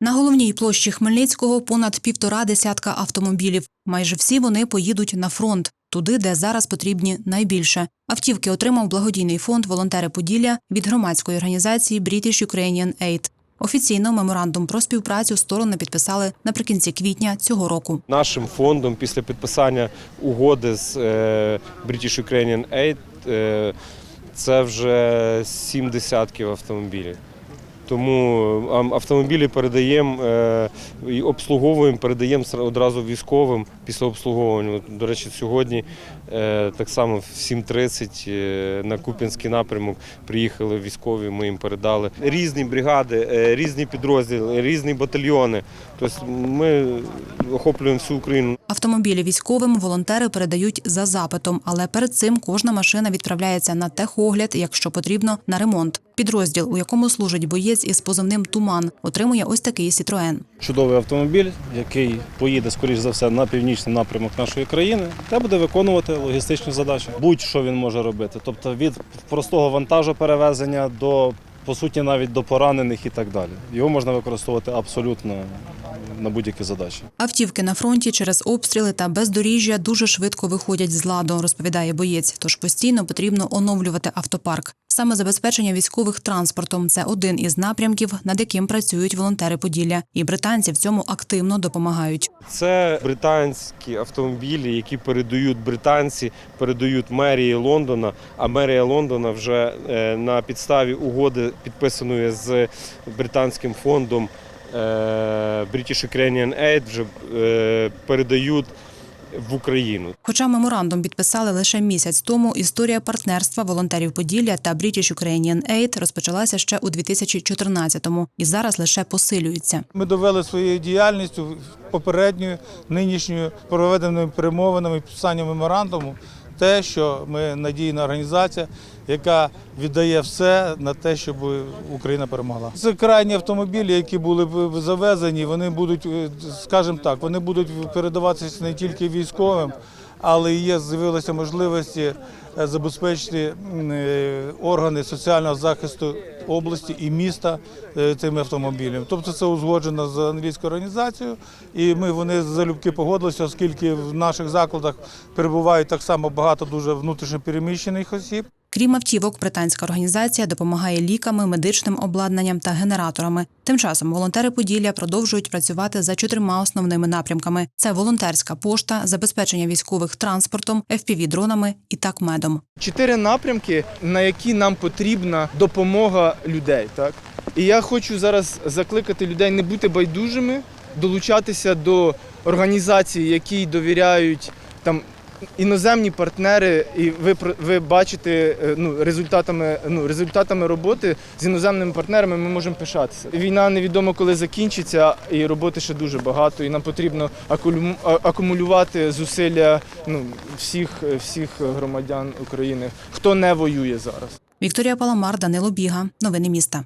На головній площі Хмельницького понад півтора десятка автомобілів. Майже всі вони поїдуть на фронт, туди, де зараз потрібні найбільше. Автівки отримав благодійний фонд Волонтери Поділля від громадської організації British Ukrainian Aid. Офіційно меморандум про співпрацю сторони підписали наприкінці квітня цього року. Нашим фондом після підписання угоди з е, British Ukrainian Aid е, це вже сім десятків автомобілів. Тому автомобілі передаємо е, і обслуговуємо, передаємо одразу військовим після обслуговування. До речі, сьогодні е, так само в 7.30 е, на Куп'янський напрямок приїхали військові, ми їм передали різні бригади, різні підрозділи, різні батальйони. Тобто ми охоплюємо всю Україну. Автомобілі військовим волонтери передають за запитом, але перед цим кожна машина відправляється на техогляд, якщо потрібно, на ремонт. Підрозділ, у якому служить боєць із позивним Туман, отримує ось такий Сітроен. чудовий автомобіль, який поїде, скоріш за все, на північний напрямок нашої країни, та буде виконувати логістичні задачі. Будь-що він може робити. Тобто від простого вантажу перевезення до, по суті, навіть до поранених і так далі. Його можна використовувати абсолютно на будь-які задачі. Автівки на фронті через обстріли та бездоріжжя дуже швидко виходять з ладу, розповідає боєць. Тож постійно потрібно оновлювати автопарк. Саме забезпечення військових транспортом це один із напрямків, над яким працюють волонтери Поділля, і британці в цьому активно допомагають. Це британські автомобілі, які передають британці, передають мерії Лондона. А мерія Лондона вже е, на підставі угоди, підписаної з британським фондом British Ukrainian Aid, вже е, передають в Україну. Хоча меморандум підписали лише місяць тому, історія партнерства волонтерів Поділля та British Ukrainian Aid розпочалася ще у 2014-му і зараз лише посилюється. Ми довели своєю діяльністю попередньою, нинішньою проведеними перемовинами, підписанням меморандуму, те, що ми надійна організація, яка віддає все на те, щоб Україна перемогла. Це крайні автомобілі, які були завезені. Вони будуть, е, скажімо так, вони будуть передаватися не тільки військовим, але є з'явилися можливості е, забезпечити е, органи соціального захисту області і міста е, цими автомобілями. Тобто це узгоджено з англійською організацією, і ми вони залюбки погодилися, оскільки в наших закладах перебувають так само багато дуже внутрішньопереміщених осіб. Крім автівок, британська організація допомагає ліками, медичним обладнанням та генераторами. Тим часом волонтери Поділля продовжують працювати за чотирма основними напрямками: це волонтерська пошта, забезпечення військових транспортом, FPV-дронами і такмедом. чотири напрямки, на які нам потрібна допомога людей. Так? І я хочу зараз закликати людей не бути байдужими, долучатися до організацій, які довіряють там. Іноземні партнери, і ви ви бачите е, ну, результатами, ну, результатами роботи з іноземними партнерами ми можемо пишатися. Війна невідомо коли закінчиться, і роботи ще дуже багато. І нам потрібно акумулювати зусилля ну, всіх, всіх громадян України, хто не воює зараз. Вікторія Паламар, Данило Біга. Новини міста.